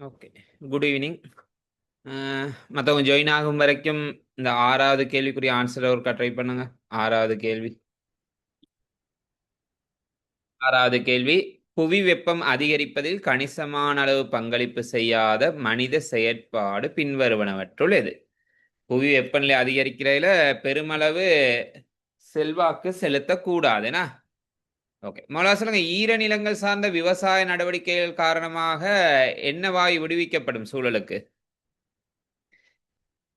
Okay good evening மற்றவங்க join ஆகும் வரைக்கும் இந்த ஆறாவது கேள்விக்குரிய ஆன்சரை ஒரு ட்ரை பண்ணுங்க. ஆறாவது கேள்வி. ஆறாவது கேள்வி. புவி வெப்பம் அதிகரிப்பதில் கணிசமான அளவு பங்களிப்பு செய்யாத மனித செயற்பாடு பின்வருவனவற்றுள் எது? புவி வெப்பநிலை அதிகரிக்கிறதுல பெருமளவு செல்வாக்கு செலுத்தக்கூடாதுனா? ஓகே முதல்ல சொல்லுங்க ஈரநிலங்கள் சார்ந்த விவசாய நடவடிக்கைகள் காரணமாக என்ன வாயு விடுவிக்கப்படும் சூழலுக்கு?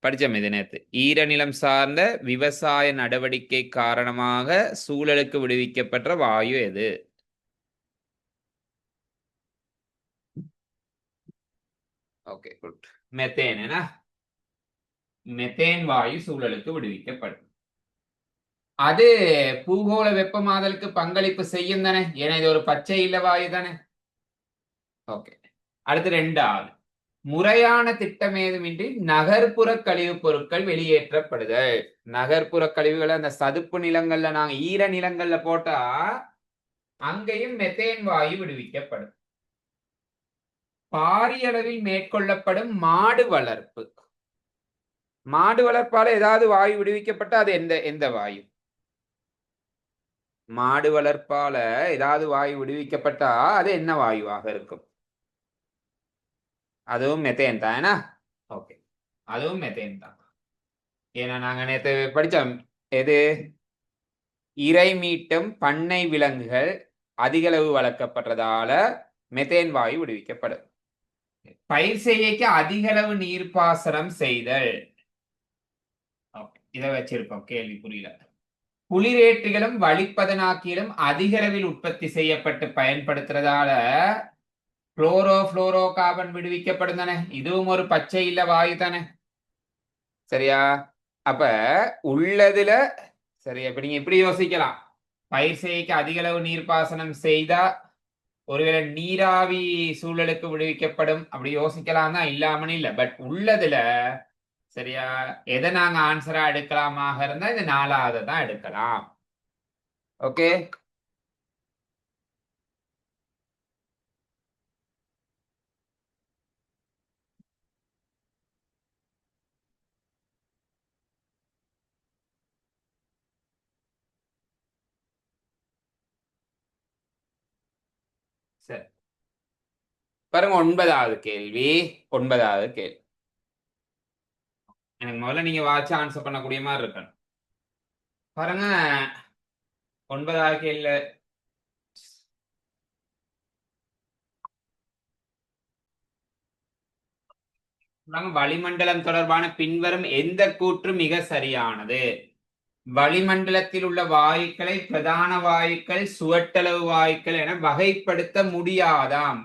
படிச்சோம் இது நேத்து. ஈரநிலம் சார்ந்த விவசாய நடவடிக்கை காரணமாக சூழலுக்கு விடுவிக்கப்பட்ட வாயு எது? ஓகே குட் மெத்தேன் என்ன மெத்தேன் வாயு சூழலுக்கு விடுவிக்கப்படும். அது பூகோள வெப்பமாதலுக்கு பங்களிப்பு செய்யும் தானே? ஏன்னா இது ஒரு பச்சை இல்ல வாயு தானே. ஓகே அடுத்து ரெண்டாவது. முறையான திட்டம் ஏதுமின்றி நகர்ப்புற கழிவுப் பொருட்கள் வெளியேற்றப்படுதல். நகர்ப்புற கழிவுகளை அந்த சதுப்பு நிலங்கள்ல நாங்க ஈர நிலங்கள்ல போட்டா அங்கேயும் மெத்தேன் வாயு விடுவிக்கப்படும். பாரிய அளவில் மேற்கொள்ளப்படும் மாடு வளர்ப்பு. மாடு வளர்ப்பால ஏதாவது வாயு விடுவிக்கப்பட்டா அது எந்த எந்த வாயு? மாடு வளர்ப்பால ஏதாவது வாயு விடுவிக்கப்பட்டா அது என்ன வாயுவாக இருக்கும்? அதுவும் மெத்தேன் தான் என்ன ஓகே அதுவும் மெத்தேன் தான். ஏன்னா நாங்க நேற்று படிச்சோம் எது? இறை மீட்டும் பண்ணை விலங்குகள் அதிகளவு வளர்க்கப்படுறதால மெத்தேன் வாயு விடுவிக்கப்படும். பயிர் செய்யக்கு அதிகளவு நீர்ப்பாசனம் செய்தல். இதை வச்சிருப்போம். கேள்வி புரியல. குளிரேற்றிகளும் வழிப்பதனாக்கியிலும் அதிகளவில் உற்பத்தி செய்யப்பட்டு பயன்படுத்துறதால குளோரோ புளோரோ கார்பன் விடுவிக்கப்படும் தானே இதுவும் ஒரு பச்சை இல்ல வாயு தானே. சரியா? அப்ப உள்ளதுல சரி இப்ப நீங்க இப்படி யோசிக்கலாம். பயிர் செய்யக்கு அதிக அளவு நீர்ப்பாசனம் செய்தா ஒருவேளை நீராவி சூழலுக்கு விடுவிக்கப்படும். அப்படி யோசிக்கலாம் தான் இல்லாமனு இல்லை. பட் உள்ளதுல சரியா? எதை நாங்க ஆன்சரா எடுக்கலாமாக இருந்தா இந்த நாலாவது தான் எடுக்கலாம். ஓகே சரி. பாருங்க ஒன்பதாவது கேள்வி. ஒன்பதாவது கேள்வி. எனக்கு முதல்ல நீங்க வாட்ச் ஆன்சர் பண்ணக்கூடிய மாதிரி இருக்கணும். பாருங்க. ஒன்பதாவது கேள்வியில வளிமண்டலம் தொடர்பான பின்வரும் எந்த கூற்று மிக சரியானது? வளிமண்டலத்தில் உள்ள வாயுக்களை பிரதான வாயுக்கள் சுவட்டளவு வாயுக்கள் என வகைப்படுத்த முடியாதாம்.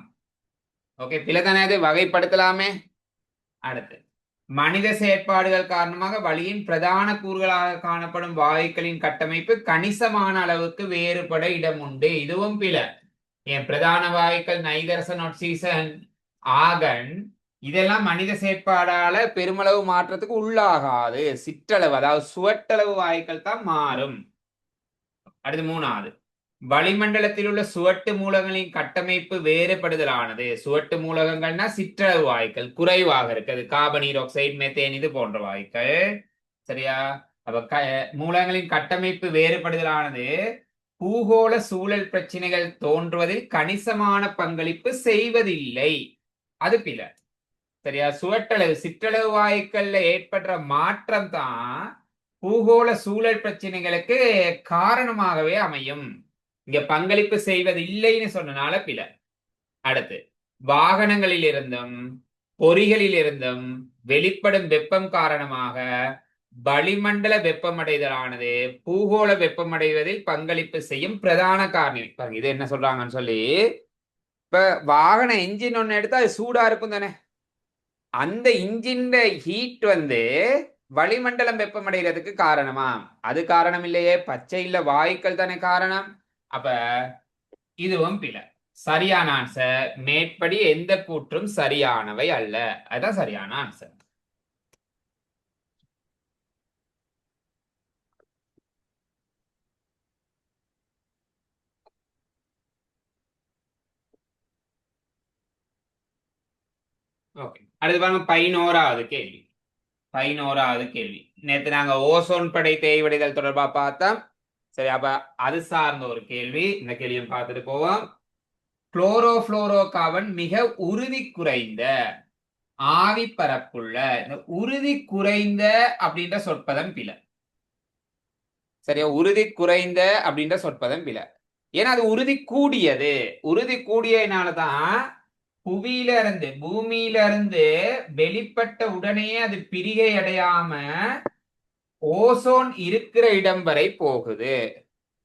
ஓகே பிள்ளைதானே அது வகைப்படுத்தலாமே. அடுத்து. மனித செயற்பாடுகள் காரணமாக வழியின் பிரதான கூறுகளாக காணப்படும் வாயுக்களின் கட்டமைப்பு கணிசமான அளவுக்கு வேறுபட இடம் உண்டு. இதுவும் பில என் பிரதான வாயுக்கள் நைதரசன் ஆக்சிசன் ஆகன் இதெல்லாம் மனித செயற்பாடால பெருமளவு மாற்றத்துக்கு உள்ளாகாது. சிற்றளவு அதாவது சுவட்டளவு வாயுக்கள் தான் மாறும். அடுத்து மூணாவது. வளிமண்டலத்தில் உள்ள சுவட்டு மூலங்களின் கட்டமைப்பு வேறுபடுதலானது. சுவட்டு மூலகங்கள்னா சிற்றளவு வாயுக்கள் குறைவாக இருக்குது. கார்பனீர் ஆக்சைடு மெத்தேன் இது போன்ற வாயுக்கள். சரியா? அப்ப க மூலங்களின் கட்டமைப்பு வேறுபடுதலானது. பூகோள சூழல் பிரச்சனைகள் தோன்றுவதில் கணிசமான பங்களிப்பு செய்வதில்லை. அது பில சரியா? சுவட்டளவு சிற்றளவு வாயுக்கள்ல ஏற்படுற மாற்றம் தான் பூகோள சூழல் பிரச்சனைகளுக்கு காரணமாகவே அமையும். இங்க பங்களிப்பு செய்வது இல்லைன்னு சொன்னனால பில அடுத்து வாகனங்களில் இருந்தும் பொறிகளில் இருந்தும் வெளிப்படும் வெப்பம் காரணமாக வளிமண்டல வெப்பமடைதலானது பூகோள வெப்பமடைவதில் பங்களிப்பு செய்யும் பிரதான காரணம் இது என்ன சொல்றாங்கன்னு சொல்லி இப்ப வாகன இன்ஜின் ஒண்ணு எடுத்தா அது சூடா இருக்கும் தானே? அந்த இன்ஜின் ஹீட் வந்து வளிமண்டலம் வெப்பமடைகிறதுக்கு காரணமா அது காரணம் இல்லையே பச்சை இல்ல வாயுக்கள் தானே காரணம். அப்ப இதுவும் பிழை. சரியான ஆன்சர் மேற்படி எந்த கூற்றும் சரியானவை அல்ல. அதுதான் சரியான ஆன்சர் ஓகே அடுத்து பாருங்க பதினோராவது கேள்வி. பதினோராவது கேள்வி. நேத்து நாங்க ஓசோன் படை தேய்வடைதல் தொடர்பா பார்த்தோம். சரி அப்ப அது சார்ந்த ஒரு கேள்வி. இந்த கேள்வியும் பார்த்துட்டு போவோம். குளோரோஃப்ளோரோ கார்பன் மிக உறுதி குறைந்த ஆவி பரப்புள்ள இந்த உறுதி குறைந்த அப்படின்ற சொற்பதம் பில சரியா? உறுதி குறைந்த அப்படின்ற சொற்பதம் பில ஏன்னா அது உறுதி கூடியது. உறுதி கூடியதுனாலதான் புவியில இருந்து பூமியில இருந்து வெளிப்பட்ட உடனே அது பிரிகை அடையாம ஓசோன் இருக்கிற இடம் வரை போகுது.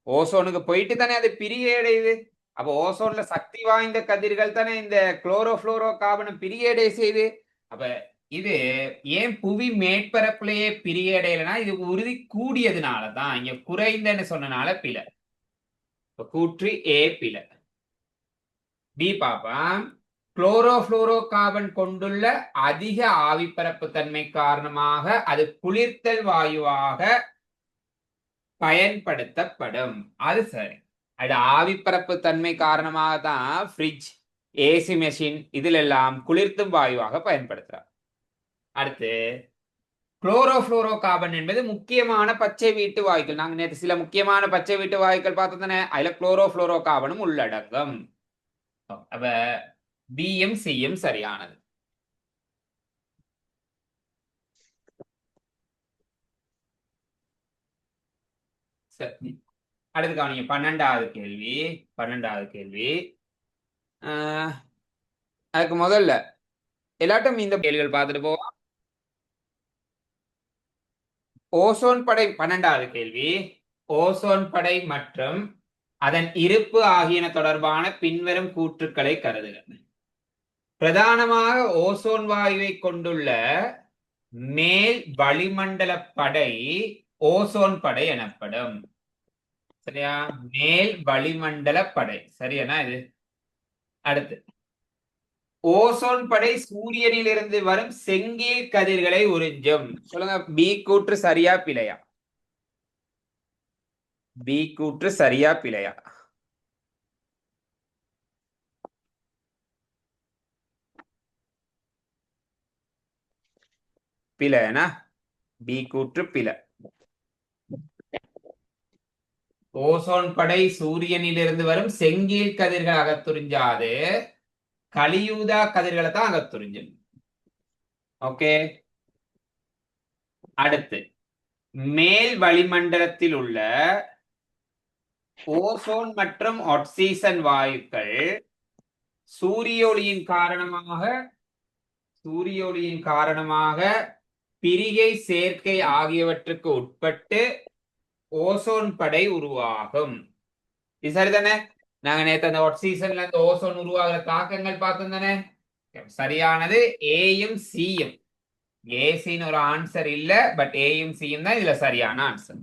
ஓசோனுக்கு போயிட்டு தானே அது பிரியடையுது அடையுது அப்ப ஓசோன்ல சக்தி வாய்ந்த கதிர்கள் தானே இந்த குளோரோஃப்ளோரோ கார்பனை பிரியடை செய்யுது அப்ப இது ஏன் புவி மேற்பரப்புலயே பிரியடையலைன்னா இது உறுதி கூடியதுனால தான். இங்க குறைந்தன்னு சொன்னனால பில கூற்று ஏ பில பி பாப்பா. குளோரோஃப்ளோரோ கார்பன் கொண்டுள்ள அதிக ஆவிப்பரப்பு தன்மை காரணமாக அது குளிர்த்தல் வாயுவாக பயன்படுத்தப்படும். அது சரி. அது ஆவிப்பரப்பு தன்மை காரணமாக தான் ஃப்ரிட்ஜ் ஏசி மெஷின் இதில் எல்லாம் குளிர்த்தும் வாயுவாக பயன்படுத்துறார். அடுத்து குளோரோஃப்ளோரோ கார்பன் என்பது முக்கியமான பச்சை வீட்டு வாயுக்கள். நாங்கள் நேற்று சில முக்கியமான பச்சை வீட்டு வாயுக்கள் பார்த்தோம் தானே? அதுல குளோரோஃபுளோரோ கார்பனும் உள்ளடங்கும். அப்போ பிஎம் சிஎம் சரியானது. சரி அடுத்து கவனிங்க பன்னெண்டாவது கேள்வி பன்னெண்டாவது கேள்வி. ஆஹ், அதுக்கு முதல்ல எல்லாட்டும் இந்த கேள்விகள் பார்த்துட்டு போவோம். ஓசோன் படை பன்னெண்டாவது கேள்வி. ஓசோன் படை மற்றும் அதன் இருப்பு ஆகியன தொடர்பான பின்வரும் கூற்றுக்களை கருதுகிறது பிரதானமாக ஓசோன் வாயுவை கொண்டுள்ள மேல் வளிமண்டல படை ஓசோன் படை எனப்படும். சரியா? மேல் வளிமண்டல படை. சரியானா இது? அடுத்து. ஓசோன் படை சூரியனில் இருந்து வரும் செங்கீழ் கதிர்களை உறிஞ்சும். சொல்லுங்க பி கூற்று சரியா பிழையா? பி கூற்று சரியா பிழையா? பில பிழைனா பி கூற்று பில ஓசோன் படை சூரியனிலிருந்து வரும் செங்கீழ் கதிர்கள் அகத்துறிஞ்சாது கலியூதா கதிர்களை தான் அகத்துறிஞ்சும் ஓகே. அடுத்து மேல் வளிமண்டலத்தில் உள்ள ஓசோன் மற்றும் ஆக்சிசன் வாயுக்கள் சூரிய ஒளியின் காரணமாக சூரிய ஒளியின் காரணமாக பிரிகை சேர்க்கை ஆகியவற்றுக்கு உட்பட்டு ஓசோன் படை உருவாகும். இது சரிதானே? நாங்க நேத்து அந்த ஆக்சிஜன்ல அந்த ஓசோன் உருவாகிற தாக்கங்கள் பார்த்தோம் தானே? சரியானது ஏயும் சியும் ஏசின்னு ஒரு ஆன்சர் இல்ல பட் ஏயும் சியும் தான் இதுல சரியான ஆன்சர்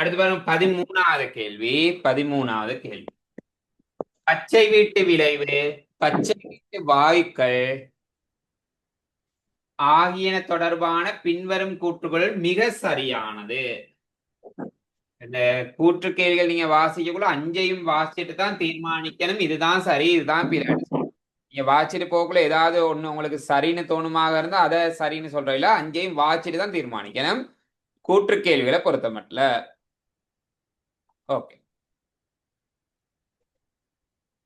அடுத்து பாருங்க பதிமூணாவது கேள்வி பதிமூணாவது கேள்வி. பச்சை வீட்டு விளைவு பச்சை வீட்டு வாயுக்கள் ஆகியன தொடர்பான பின்வரும் கூற்றுகள் மிக சரியானது. இந்த கூற்று கேள்விகள் நீங்க வாசிக்கக்குள்ள அஞ்சையும் வாசிச்சுட்டு தான் தீர்மானிக்கணும். இதுதான் சரி இதுதான் பிறகு. நீங்க வாசிச்சுட்டு போகக்குள்ள ஏதாவது ஒண்ணு உங்களுக்கு சரின்னு தோணுமாக இருந்தா அதை சரின்னு சொல்றீங்களா? அஞ்சையும் வாசிச்சுட்டு தான் தீர்மானிக்கணும். கூற்று கேள்விகளை பொறுத்த மட்டும் ஓகே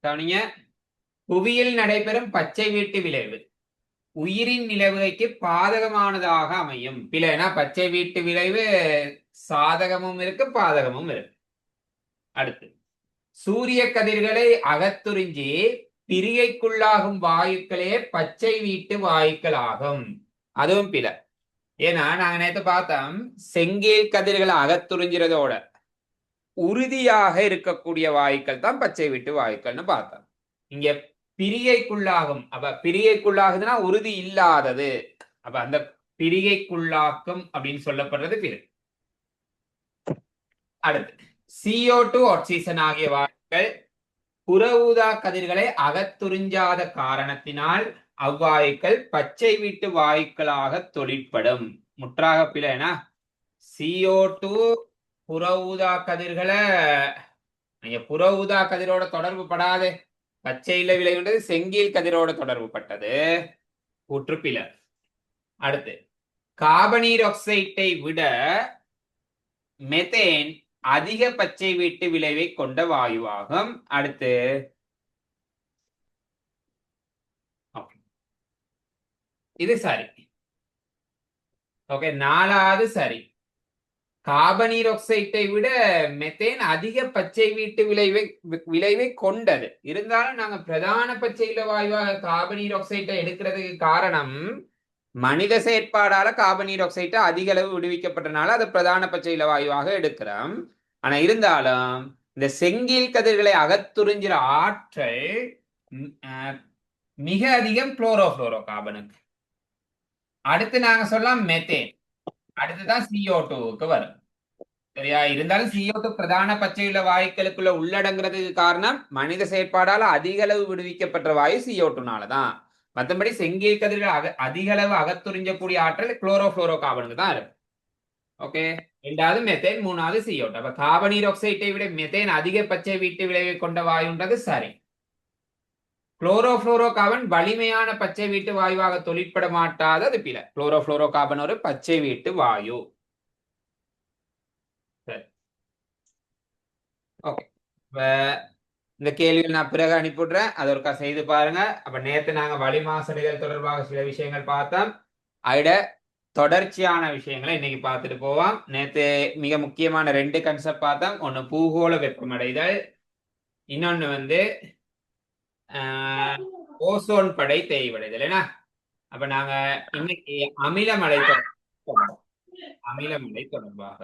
கவனிங்க. புவியில் நடைபெறும் பச்சை வீட்டு விளைவு. உயிரின் நிலவுகைக்கு பாதகமானதாக அமையும். பிழைனா பச்சை வீட்டு விளைவு சாதகமும் இருக்கு பாதகமும் இருக்கு. அடுத்து. சூரிய கதிர்களை அகத்துறிஞ்சி பிரிகைக்குள்ளாகும் வாயுக்களே பச்சை வீட்டு வாயுக்கள் ஆகும். அதுவும் பில. ஏன்னா நாங்க நேத்து பார்த்தோம் செங்கீழ் கதிர்களை அகத்துறிஞ்சிறதோட. உறுதியாக இருக்கக்கூடிய வாயுக்கள் தான் பச்சை வீட்டு வாயுக்கள்னு பார்த்தோம். இங்க பிரிகைக்குள்ளாகும். அப்ப பிரிகைக்குள்ளாகுதுன்னா உறுதி இல்லாதது. அப்ப அந்த பிரிகைக்குள்ளாக்கும் அப்படின்னு சொல்லப்படுறது பிற அடுத்து சிஓ டூ ஆக்சிஜன் ஆகிய வாயுக்கள் புற ஊதா கதிர்களை அகத்துறிஞ்சாத காரணத்தினால் அவ்வாயுக்கள் பச்சை வீட்டு வாயுக்களாக தொழிற்படும். முற்றாக பிழைனா சிஓ டூ புற ஊதா கதிர்களை. நீங்க புற ஊதா கதிரோட தொடர்பு படாது. பச்சையில விளைவுன்றது செங்கீல் கதிரோட தொடர்பு பட்டது. கூற்றுப்பில அடுத்து கார்பனீர் ஆக்சைட்டை விட மெத்தேன் அதிக பச்சை வீட்டு விளைவை கொண்ட வாயுவாகும். அடுத்து இது சரி. ஓகே நாலாவது சரி. கார்பனீர் ஆக்சைட்டை விட மெத்தேன் அதிக பச்சை வீட்டு விளைவை விளைவை கொண்டது. இருந்தாலும் நாங்க பிரதான பச்சையில வாயுவாக கார்பனீர் ஆக்சைட்டை எடுக்கிறதுக்கு காரணம் மனித செயற்பாடால கார்பனீர் ஆக்சைட்டை அதிக அளவு விடுவிக்கப்பட்டனால அதை பிரதான பச்சையில வாயுவாக எடுக்கிறோம். ஆனா இருந்தாலும் இந்த செங்கில் கதிர்களை அகத்துறிஞ்சிற ஆற்றல் மிக அதிகம் குளோரோஃப்ளோரோ கார்பனுக்கு அடுத்து நாங்க சொல்லலாம் மெத்தேன் அடுத்துதான் சிஓ டூவுக்கு வரும். சரியா? இருந்தாலும் சிஓ டூ பிரதான பச்சையுள்ள வாயுக்களுக்குள்ள உள்ளடங்குறதுக்கு காரணம் மனித செயற்பாடால அதிக அளவு விடுவிக்கப்பட்ட வாயு சிஓ டூனாலதான் மற்றபடி செங்கீல் கதிர்கள் அக அதிக அளவு அகத்துறிஞ்சக்கூடிய ஆற்றல் குளோரோஃப்ளோரோ கார்பனுக்கு தான் இருக்கு. ஓகே ரெண்டாவது மெத்தேன் மூணாவது CO2 அப்ப கார்பனீர் ஆக்சைட்டை விட மெத்தேன் அதிக பச்சை வீட்டு விளைவை கொண்ட வாயுன்றது சரி. குளோரோஃப்ளோரோ கார்பன் வலிமையான பச்சை வீட்டு வாயுவாக தொழிற்பட மாட்டாதது பில குளோரோஃப்ளோரோ கார்பன் ஒரு பச்சை வீட்டு வாயு. சரி. ஓகே இந்த கேள்வியில் நான் பிறகு அனுப்பிவிடுறேன். அதை ஒருக்கா செய்து பாருங்க. அப்ப நேத்து நாங்க வளி மாசடைதல் தொடர்பாக சில விஷயங்கள் பார்த்தோம். அதிட தொடர்ச்சியான விஷயங்களை இன்னைக்கு பார்த்துட்டு போவோம். நேத்து மிக முக்கியமான ரெண்டு கன்செப்ட் பார்த்தோம். ஒன்னு பூகோள வெப்பமடைதல். இன்னொன்னு வந்து ஓசோன் படை தேய்வடைதல் என்ன? அப்ப நாங்க இன்னைக்கு அமிலமலை அமிலமலை தொடர்பாக.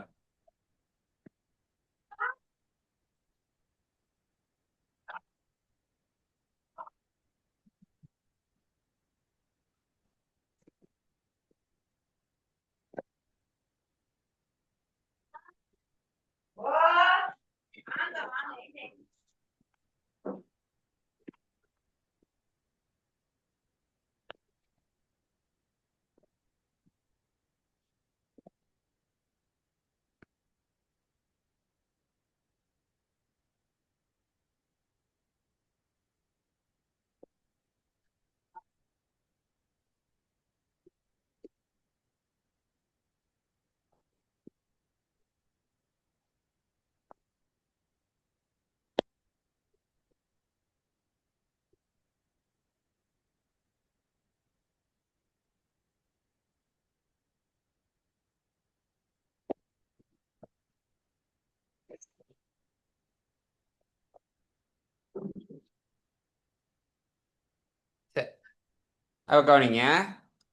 அப்போ கவனிங்க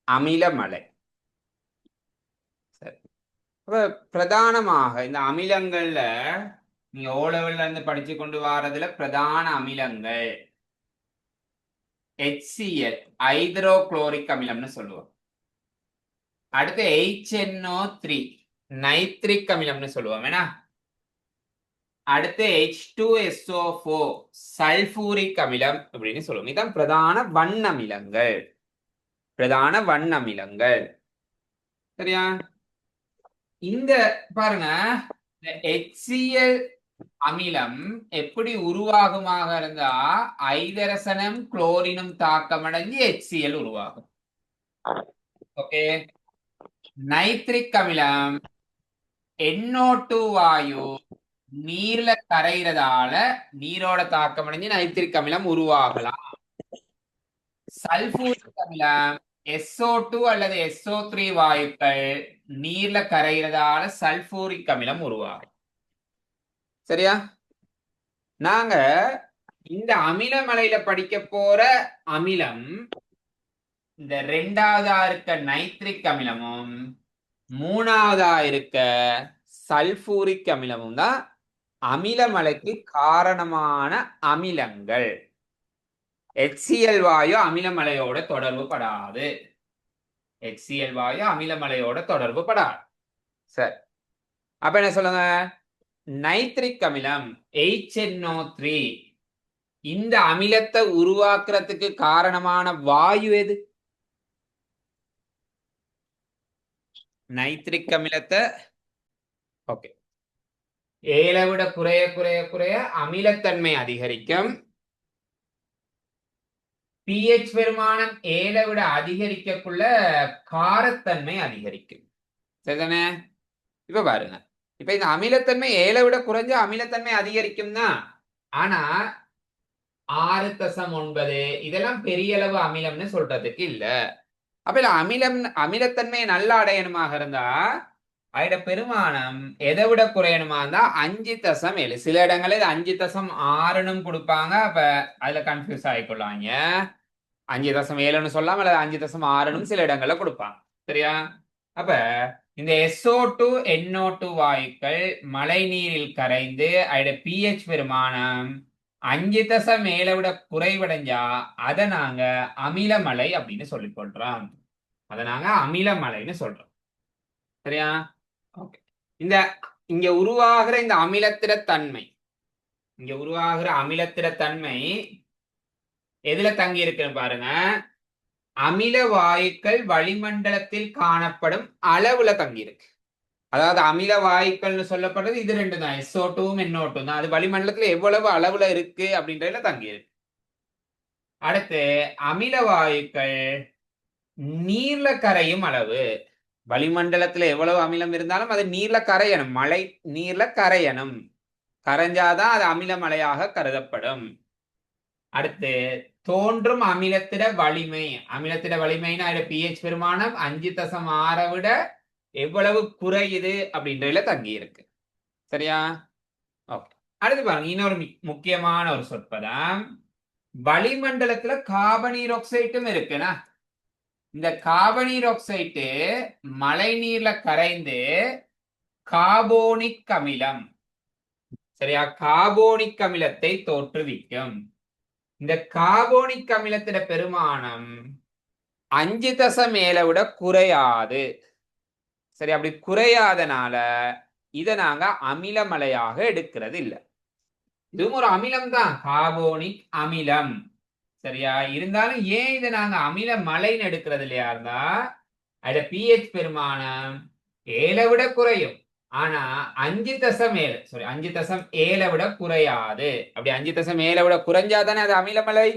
அமிலமலை சரி. அப்போ பிரதானமாக இந்த அமிலங்கள்ல நீங்கள் ஓ லெவல்ல இருந்து படிச்சு கொண்டு வர்றதுல பிரதான அமிலங்கள். ஹெச்சிஎல் ஐதரோ குளோரிக் அமிலம்னு சொல்லுவோம். அடுத்து ஹெச்என்ஓ த்ரீ நைத்ரிக் அமிலம்னு சொல்லுவோம் வேணா. அடுத்து H2SO4 சல்பூரிக் அமிலம் அப்படின்னு சொல்லுவோம். இதான் பிரதான வண்ணமிலங்கள் பிரதான வண்ணமிலங்கள். சரியா? இந்த பாருங்க இந்த அமிலம் எப்படி உருவாகுமாக இருந்தா ஐதரசனம் குளோரினும் தாக்கமடைஞ்சு HCl உருவாகும். ஓகே? நைட்ரிக் அமிலம் NO2 வாயு நீர்ல கரைகிறதால நீரோட தாக்கம் அடைஞ்சு நைட்ரிக் அமிலம் உருவாகலாம். சல்பூரிக் அமிலம் SO2 அல்லது SO3 வாயுக்கள் நீர்ல கரைகிறதால சல்பூரிக் அமிலம் உருவாகும். சரியா? நாங்க இந்த அமிலமலையில படிக்க போற அமிலம் இந்த ரெண்டாவதா இருக்க நைட்ரிக் அமிலமும் மூணாவதா இருக்க சல்பூரிக் அமிலமும் தான் அமிலமலைக்கு காரணமான அமிலங்கள். HCl வாயு அமிலமலையோட தொடர்பு படாது HCl வாயு அமிலமலையோட தொடர்பு படாது சரி. அப்ப என்ன சொல்லுங்க? நைட்ரிக் அமிலம் HNO3 இந்த அமிலத்தை உருவாக்குறதுக்கு காரணமான வாயு எது? நைட்ரிக் அமிலத்தை ஓகே. ஏழை விட குறைய குறைய குறைய அமிலத்தன்மை அதிகரிக்கும். பிஹெச் பெருமானம் ஏழை விட அதிகரிக்கக்குள்ள காரத்தன்மை அதிகரிக்கும். சரிதானே? இப்ப பாருங்க. இப்ப இந்த அமிலத்தன்மை ஏழை விட குறைஞ்ச அமிலத்தன்மை அதிகரிக்கும் தான் ஆனா ஆறு தசம் ஒன்பது இதெல்லாம் பெரிய அளவு அமிலம்னு சொல்றதுக்கு இல்ல. அப்ப இல்ல அமிலம் அமிலத்தன்மையை நல்லா அடையணுமாக இருந்தா அதோட பெருமானம் எதை விட குறையணுமா இருந்தா அஞ்சு தசம் ஏழு. சில இடங்களில் இது அஞ்சு தசம் ஆறுனும் கொடுப்பாங்க. அப்ப அதுல கன்ஃபியூஸ் ஆகிக்கொள்ளாங்க அஞ்சு தசம் ஏழுன்னு சொல்லாம அல்லது அஞ்சு தசம் ஆறுனும் சில இடங்கள்ல கொடுப்பாங்க. சரியா? அப்ப இந்த எஸ்ஓ டூ என்ஓ டூ வாயுக்கள் மழை நீரில் கரைந்து அதோட பிஹெச் பெருமானம் அஞ்சு தசம் மேல விட குறைவடைஞ்சா அதை நாங்க அமிலமலை அப்படின்னு சொல்லிக் கொள்றோம் அதை நாங்க அமிலமலைன்னு சொல்றோம். சரியா? இந்த இங்க உருவாகிற இந்த அமிலத்திட தன்மை இங்க உருவாகிற அமிலத்திட தன்மை எதுல தங்கி இருக்குன்னு பாருங்க. அமில வாயுக்கள் வளிமண்டலத்தில் காணப்படும் அளவுல தங்கி இருக்கு. அதாவது அமில வாயுக்கள்னு சொல்லப்படுறது இது ரெண்டு தான் எஸ்ஓ டூவும் என்னோ டூ தான். அது வளிமண்டலத்துல எவ்வளவு அளவுல இருக்கு அப்படின்றதுல தங்கி இருக்கு. அடுத்து அமில வாயுக்கள் நீர்ல கரையும் அளவு. வளிமண்டலத்துல எவ்வளவு அமிலம் இருந்தாலும் அது நீர்ல கரையணும். மழை நீர்ல கரையணும். கரைஞ்சாதான் அது அமில மலையாக கருதப்படும். அடுத்து தோன்றும் அமிலத்திட வலிமை. அமிலத்திட வலிமைன்னா அதோட பிஹெச் பெருமானம் அஞ்சு தசம் ஆறை விட எவ்வளவு குறையுது அப்படின்றதுல தங்கி இருக்கு. சரியா? ஓகே அடுத்து பாருங்க இன்னொரு முக்கியமான ஒரு சொற்பதம். வளிமண்டலத்துல கார்பனீர் ஆக்சைட்டும் இருக்குன்னா இந்த கார்பனீர் ஆக்சைட்டு மழை நீர்ல கரைந்து காபோனிக் அமிலம். சரியா? காபோனிக் அமிலத்தை தோற்றுவிக்கும். இந்த காபோனிக் அமிலத்திட பெருமானம் அஞ்சு தசம் மேல விட குறையாது. சரி அப்படி குறையாதனால இதை நாங்க அமிலமலையாக எடுக்கிறது இல்ல இதுவும் ஒரு அமிலம் தான் காபோனிக் அமிலம். சரியா? இருந்தாலும் ஏன் இதை நாங்க அமில மலைன்னு எடுக்கிறது இல்லையா இருந்தா அதுல பிஹெச் பெருமானம் ஏழை விட குறையும். ஆனா அஞ்சு தசம் ஏழு சாரி அஞ்சு தசம் ஏழை விட குறையாது. அப்படி அஞ்சு தசம் ஏழை விட குறைஞ்சாதானே அது அமிலமலை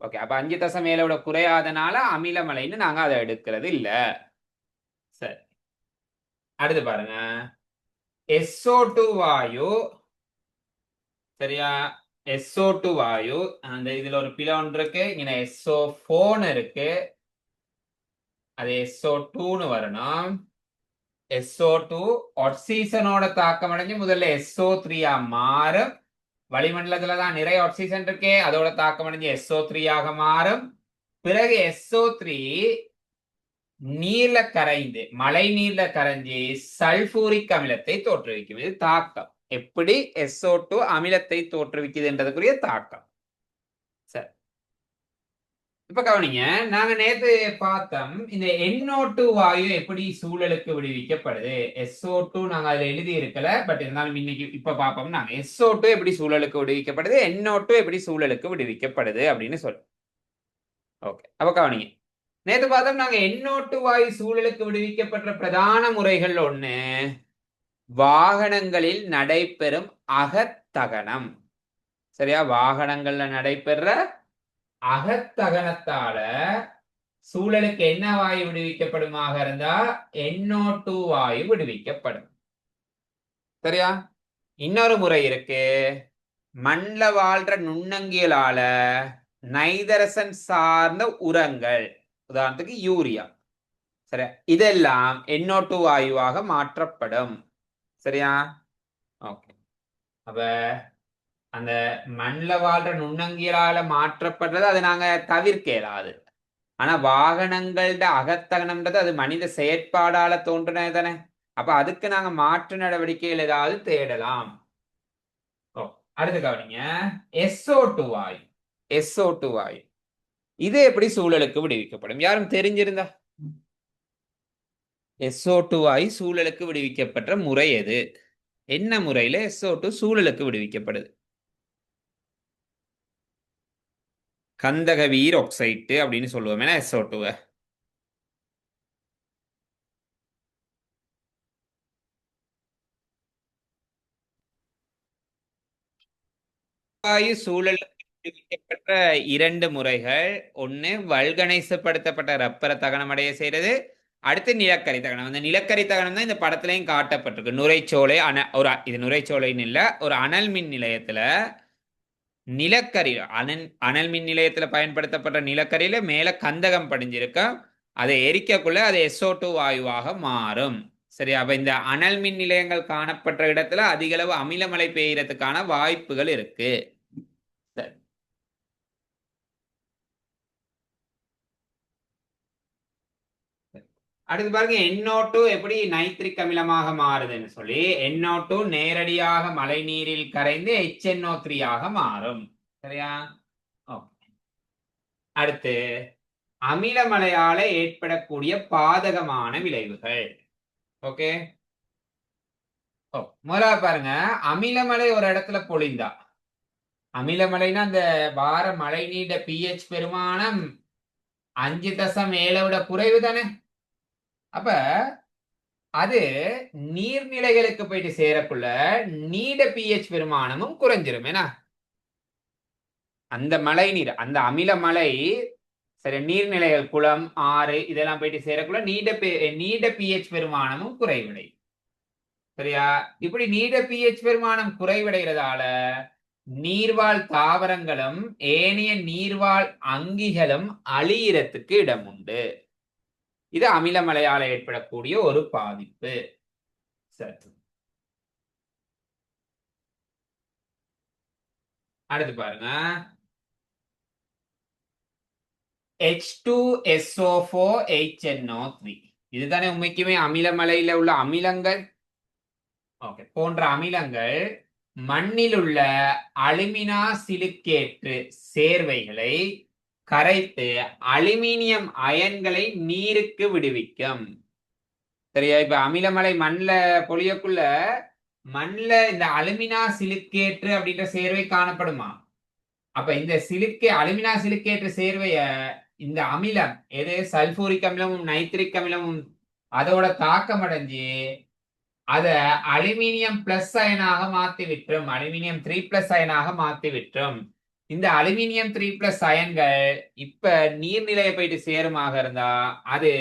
ஓகே அப்ப அஞ்சு தசம் ஏழை விட குறையாதனால அமிலமலைன்னு நாங்க அதை எடுக்கிறது இல்ல. சரி. அடுத்து பாருங்க. எஸ்ஓ டூ வாயு. சரியா? எஸ்ஓ டூ வாயு அந்த இதுல ஒரு பிலோன் ஒன்று இருக்கு இங்க எஸ்ஓ ஃபோன் இருக்கு. அது எஸ்ஓ டூன்னு வரணும். எஸ்ஓ டூ ஆக்சிஜனோட தாக்கம் அடைஞ்சு முதல்ல எஸ்ஓ த்ரீயா மாறும். வளிமண்டலத்துல தான் நிறைய ஆக்சிஜன் இருக்கே அதோட தாக்கம் அடைஞ்சு எஸ்ஓ த்ரீயாக மாறும். பிறகு எஸ்ஓ த்ரீ நீர்ல கரைந்து மழை நீர்ல கரைஞ்சி சல்பூரிக் அமிலத்தை தோற்றுவிக்கும். இது தாக்கம். எப்படி SO2 டூ அமிலத்தை தோற்றுவிக்குதுன்றதுக்குரிய தாக்கம். சரி. இப்ப கவனிங்க நாங்க நேத்து பார்த்தோம் இந்த NO2 வாயு எப்படி சூழலுக்கு விடுவிக்கப்படுது? SO2 டூ நாங்க அதுல எழுதி இருக்கல பட் இருந்தாலும் இன்னைக்கு இப்ப பார்ப்போம். நாங்க SO2 டூ எப்படி சூழலுக்கு விடுவிக்கப்படுது? NO2 டூ எப்படி சூழலுக்கு விடுவிக்கப்படுது அப்படின்னு சொல்லு. ஓகே அப்ப கவனிங்க. நேத்து பார்த்தோம் நாங்க எண்ணோட்டு வாயு சூழலுக்கு விடுவிக்கப்பட்ட பிரதான முறைகள் ஒண்ணு. வாகனங்களில் நடைபெறும் அகத்தகனம். சரியா? வாகனங்கள்ல நடைபெற அகத்தகனத்தால சூழலுக்கு என்ன வாயு விடுவிக்கப்படுமாக இருந்தா? எண்ணோட்டு வாயு விடுவிக்கப்படும். சரியா? இன்னொரு முறை இருக்கு. மண்ல வாழ்ற நுண்ணங்கியலால நைதரசன் சார்ந்த உரங்கள் உதாரணத்துக்கு யூரியா. சரியா? இதெல்லாம் NO2 வாயுவாக மாற்றப்படும். சரியா? ஓகே. அப்ப அந்த மண்ணில் வாழ்ற நுண்ணங்கியலால மாற்றப்படுறது அதை நாங்க தவிர்க்க இயலாது. ஆனா வாகனங்கள்ட அகத்தகனம்ன்றது அது மனித செயற்பாடால தோன்றினது தானே. அப்ப அதுக்கு நாங்க மாற்று நடவடிக்கைகள் ஏதாவது தேடலாம். ஓ அடுத்து கவனிங்க. SO2 வாயு. SO2 வாயு. இது எப்படி சூழலுக்கு விடுவிக்கப்படும்? யாரும் தெரிஞ்சிருந்தா? SO2 வாயு சூழலுக்கு விடுவிக்கப்பட்ட முறை எது? என்ன முறையில SO2 சூழலுக்கு விடுவிக்கப்படுது? கந்தக வீர் ஆக்சைட்டு அப்படின்னு சொல்லுவோம் ஏன்னா எஸ்ஓ டூவை வாயு சூழல் இரண்டு முறைகள். ஒன்று வல்கனைசப்படுத்தப்பட்ட ரப்பரை தகனமடைய செய்கிறது. அடுத்து நிலக்கரி தகனம். அந்த நிலக்கரி தகனம் தான் இந்த படத்துலையும் காட்டப்பட்டிருக்கு. நுரைச்சோலை அன ஒரு இது நுரைச்சோலைன்னு இல்லை ஒரு அனல் மின் நிலையத்தில் நிலக்கரி அனல் அனல் மின் நிலையத்தில் பயன்படுத்தப்பட்ட நிலக்கரியில் மேலே கந்தகம் படிஞ்சிருக்கும் அதை எரிக்கக்குள்ள அது எஸ்ஓ டூ வாயுவாக மாறும். சரி அப்போ இந்த அனல் மின் நிலையங்கள் காணப்பட்ட இடத்துல அதிகளவு அமிலமழை பெய்யறதுக்கான வாய்ப்புகள் இருக்குது சரி. அடுத்து பாருங்க NO2 எப்படி நைத்ரிக் அமிலமாக மாறுதுன்னு சொல்லி NO2 நேரடியாக மழை நீரில் கரைந்து HNO3 ஆக மாறும். சரியா? ஓகே அடுத்து அமிலமழையால ஏற்படக்கூடிய பாதகமான விளைவுகள். ஓகே ஓ முதலா பாருங்க அமிலமலை ஒரு இடத்துல பொழிந்தா. அமிலமலைன்னா அந்த வார மழை நீண்ட பிஹெச் பெருமானம் அஞ்சு தசம் ஏழை விட குறைவு தானே? அப்ப அது நீர்நிலைகளுக்கு போயிட்டு சேரக்குள்ள நீட பிஹெச் பெருமானமும் குறைஞ்சிரும். ஏன்னா அந்த மழை நீர் அந்த அமில மழை சரி நீர்நிலைகள் குளம் ஆறு இதெல்லாம் போயிட்டு சேரக்குள்ள நீட நீட பிஹெச் பெருமானமும் குறைவடை சரியா? இப்படி நீட பிஹெச் பெருமானம் குறைவடைகிறதால நீர்வாழ் தாவரங்களும் ஏனைய நீர்வாழ் அங்கிகளும் அழியிறத்துக்கு இடம் உண்டு. இது அமிலமலையால ஏற்படக்கூடிய ஒரு பாதிப்பு. சரி. அடுத்து பாருங்க. H two SO four HNO three இதுதானே உண்மைக்குமே அமிலமலையில உள்ள அமிலங்கள்? ஓகே. போன்ற அமிலங்கள் மண்ணில் உள்ள அலுமினா சிலிக்கேற்று சேர்வைகளை கரைத்து அலுமினியம் அயன்களை நீருக்கு விடுவிக்கும். சரியா? இப்ப அமிலமலை மண்ல பொழியக்குள்ள மண்ல இந்த அலுமினா சிலிக்கேற்று அப்படின்ற சேர்வை காணப்படுமா? அப்ப இந்த சிலிக்கே அலுமினா சிலிக்கேற்று சேர்வைய இந்த அமிலம் எது? சல்பூரிக் அமிலமும் நைட்ரிக் அமிலமும் அதோட தாக்கம் அடைஞ்சு அத அலுமினியம் பிளஸ் அயனாக மாத்தி விட்டுரும் அலுமினியம் த்ரீ பிளஸ் அயனாக மாத்தி விட்டுரும் இந்த அலுமினியம் த்ரீ பிளஸ் அயன்கள் இப்ப நீர்நிலையை போயிட்டு சேருமாக இருந்தா அது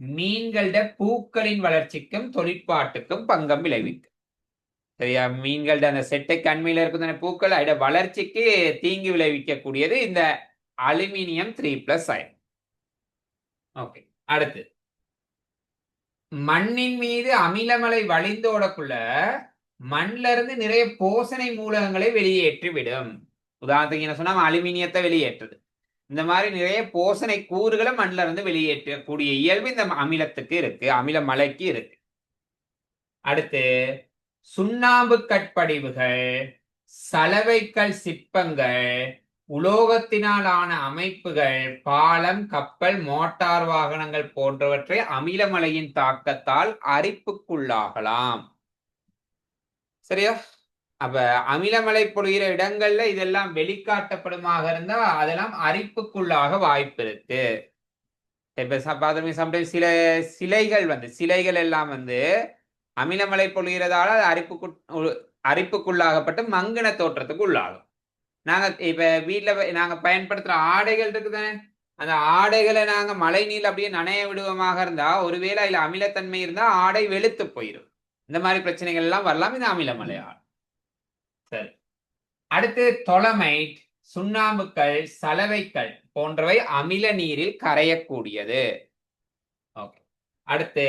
மீன்களோட பூக்களின் வளர்ச்சிக்கும் தொழிற்பாட்டுக்கும் பங்கம் விளைவிக்கும். சரியா? மீன்களோட அந்த செட்டை கண்மையில இருக்கும் தானே பூக்கள் அதோட வளர்ச்சிக்கு தீங்கு விளைவிக்கக்கூடியது இந்த aluminium three plus ion. Okay அடுத்து. மண்ணின் மீது அமிலமலை வழிந்தோடக்குள்ள மண்ல இருந்து நிறைய போசனை மூலகங்களை வெளியேற்றி விடும் உதாரணத்துக்கு என்ன சொன்னா அலுமினியத்தை வெளியேற்றுது. இந்த மாதிரி நிறைய போசனை கூறுகளை மண்ணில இருந்து வெளியேற்றக்கூடிய இயல்பு இந்த அமிலத்துக்கு இருக்கு அமில மலைக்கு இருக்கு. அடுத்து சுண்ணாம்பு கட்படிவுகள் சலவைக்கல் சிற்பங்கள் உலோகத்தினால் ஆன அமைப்புகள் பாலம் கப்பல் மோட்டார் வாகனங்கள் போன்றவற்றை அமிலமலையின் தாக்கத்தால் அரிப்புக்குள்ளாகலாம். சரியா? அப்ப அமிலமலை பொழிகிற இடங்கள்ல இதெல்லாம் வெளிக்காட்டப்படுமாக இருந்தா அதெல்லாம் அரிப்புக்குள்ளாக வாய்ப்பு இருக்கு. இப்ப சம்டைம்ஸ் சில சிலைகள் வந்து சிலைகள் எல்லாம் வந்து அமிலமலை பொழிகிறதால அது அரிப்புக்கு அரிப்புக்குள்ளாகப்பட்டு மங்கின தோற்றத்துக்கு உள்ளாகும். நாங்க இப்ப வீட்டுல நாங்க பயன்படுத்துற ஆடைகள் இருக்குதானே? அந்த ஆடைகளை நாங்க மழை நீர் அப்படியே நனைய விடுவோமாக இருந்தா ஒருவேளை அதுல அமிலத்தன்மை இருந்தா ஆடை வெளுத்து போயிடும் இந்த மாதிரி பிரச்சனைகள் எல்லாம் வரலாம் இது ஆடை. சரி அடுத்து தொலமைட் சுண்ணாம்புக்கள் சலவைக்கல் போன்றவை அமில நீரில் கரையக்கூடியது. ஓகே. அடுத்து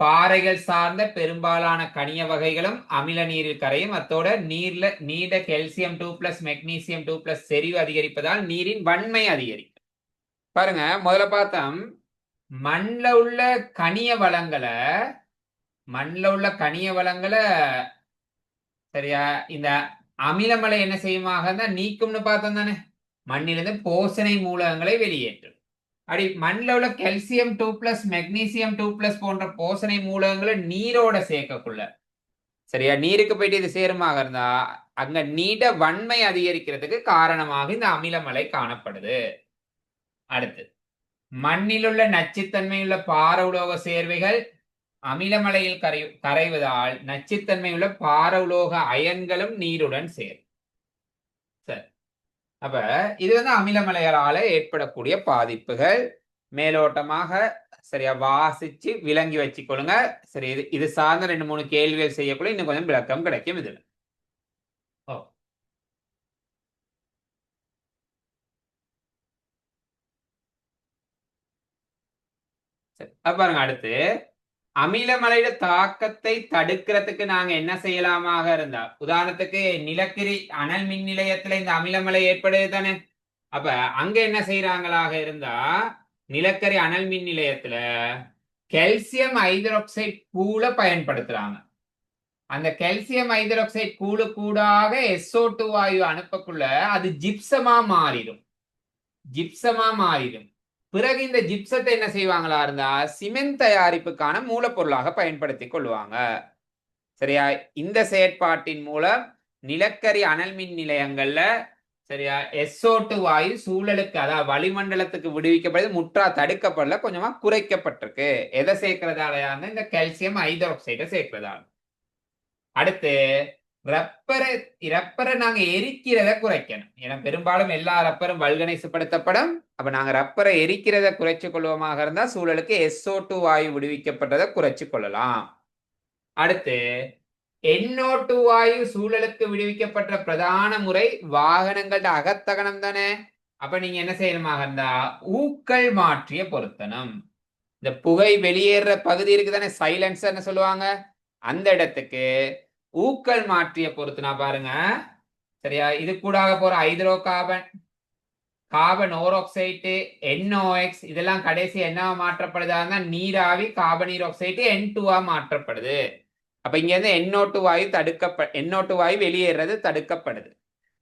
பாறைகள் சார்ந்த பெரும்பாலான கனிய வகைகளும் அமில நீரில் கரையும். அத்தோட நீர்ல நீட calcium two plus magnesium two plus செறிவு அதிகரிப்பதால் நீரின் வன்மை அதிகரிக்கும். பாருங்க முதல்ல பார்த்தோம். மண்ணில் உள்ள கனிய வளங்களை மண்ணில் உள்ள கனிய வளங்களை சரியா? இந்த அமிலமலை என்ன செய்யுமாக இருந்தா நீக்கும்னு பார்த்தோம் தானே. மண்ணிலிருந்து போசனை மூலகங்களை வெளியேற்றும். அப்படி மண்ணில் உள்ள calcium two plus magnesium two plus போன்ற போசனை மூலகங்களை நீரோட சேர்க்கக்குள்ள. சரியா? நீருக்கு போயிட்டு இது சேருமாக இருந்தா அங்க நீட வன்மை அதிகரிக்கிறதுக்கு காரணமாக இந்த அமிலமலை காணப்படுது. அடுத்து மண்ணிலுள்ள நச்சுத்தன்மையுள்ள பார உலோக சேர்வைகள் அமிலமலையில் கரை கரைவதால் நச்சுத்தன்மையுள்ள பார உலோக அயன்களும் நீருடன் சேரும். சரி. அப்ப இது வந்து அமிலமலைகளால ஏற்படக்கூடிய பாதிப்புகள். மேலோட்டமாக சரியா வாசிச்சு விளங்கி வச்சுக்கொள்ளுங்க. சரி இது இது சார்ந்த ரெண்டு மூணு கேள்விகள் செய்யக்குள்ள இன்னும் கொஞ்சம் விளக்கம் கிடைக்கும் இதுல. ஓ. சரி பாருங்க அடுத்து அமிலமலையில தாக்கத்தை தடுக்கிறதுக்கு நாங்க என்ன செய்யலாமாக இருந்தா? உதாரணத்துக்கு நிலக்கரி அனல் மின் நிலையத்துல இந்த அமிலமலை ஏற்படுது தானே? அப்ப அங்க என்ன செய்யறாங்களாக இருந்தா நிலக்கரி அனல் மின் நிலையத்துல கெல்சியம் ஹைதராக்சைடு கூழ பயன்படுத்துறாங்க. அந்த கெல்சியம் ஹைதராக்சைடு கூழு கூடாக SO2 வாயு அனுப்பக்குள்ள அது ஜிப்சமா மாறிடும். ஜிப்சமா மாறிடும். பிறகு இந்த ஜிப்சத்தை என்ன செய்வாங்களா இருந்தா சிமெண்ட் தயாரிப்புக்கான மூலப்பொருளாக பயன்படுத்தி கொள்வாங்க. சரியா? இந்த செயற்பாட்டின் மூலம் நிலக்கரி அனல் மின் நிலையங்கள்ல சரியா? எஸ்ஓட்டு வாயு சூழலுக்கு அதாவது வளிமண்டலத்துக்கு விடுவிக்கப்படுது முற்றா தடுக்கப்படல கொஞ்சமா குறைக்கப்பட்டிருக்கு. எதை சேர்க்கிறதாலயாங்க? இந்த கால்சியம் ஹைட்ராக்சைடை சேர்க்கிறதால. அடுத்து ரப்பரை ரப்பரை நாங்க எரிக்கிறத குறைக்கணும். ஏன்னா பெரும்பாலும் எல்லா ரப்பரும் வல்கனைசுப்படுத்தப்படும். அப்ப நாங்க ரப்பரை எரிக்கிறத குறைச்சு கொள்வோமாக இருந்தா சூழலுக்கு SO2 வாயு விடுவிக்கப்பட்டதை குறைச்சு கொள்ளலாம் அடுத்து NO2 வாயு சூழலுக்கு விடுவிக்கப்பட்ட பிரதான முறை வாகனங்கள்ட அகத்தகனம் தானே? அப்ப நீங்க என்ன செய்யணுமாக இருந்தா ஊக்கள் மாற்றிய பொருத்தனம் இந்த புகை வெளியேற பகுதி இருக்குதானே? சைலன்சர்னு சொல்லுவாங்க. அந்த இடத்துக்கு ஊக்கள் மாற்றிய நான் பாருங்க. சரியா? இது கூடாக போற ஹைட்ரோ கார்பன் கார்பன் ஓரோக்சைட்டு என்ஓஎக்ஸ் இதெல்லாம் கடைசி என்னவா மாற்றப்படுதா நீராவி கார்பனீர் ஆக்சைடு என் டூவா மாற்றப்படுது. அப்ப இங்க இருந்து NO2 வாயு தடுக்கப்ப எண்ணோட்டு வாயு வெளியேறது தடுக்கப்படுது.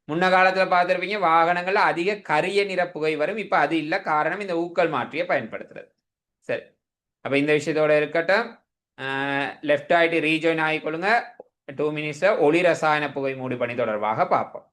முன்ன காலத்துல பார்த்திருப்பீங்க வாகனங்கள்ல அதிக கரிய நிற புகை வரும். இப்ப அது இல்ல காரணம் இந்த ஊக்கல் மாற்றிய பயன்படுத்துறது. சரி. அப்ப இந்த விஷயத்தோட இருக்கட்டும் லெஃப்ட் ஆயிட்டு ரீஜாயின் ஆகிக்கொள்ளுங்க. டூ மினிட்ஸ் ஒளி ரசாயன புகை மூடி பணி தொடர்பாக பார்ப்போம்.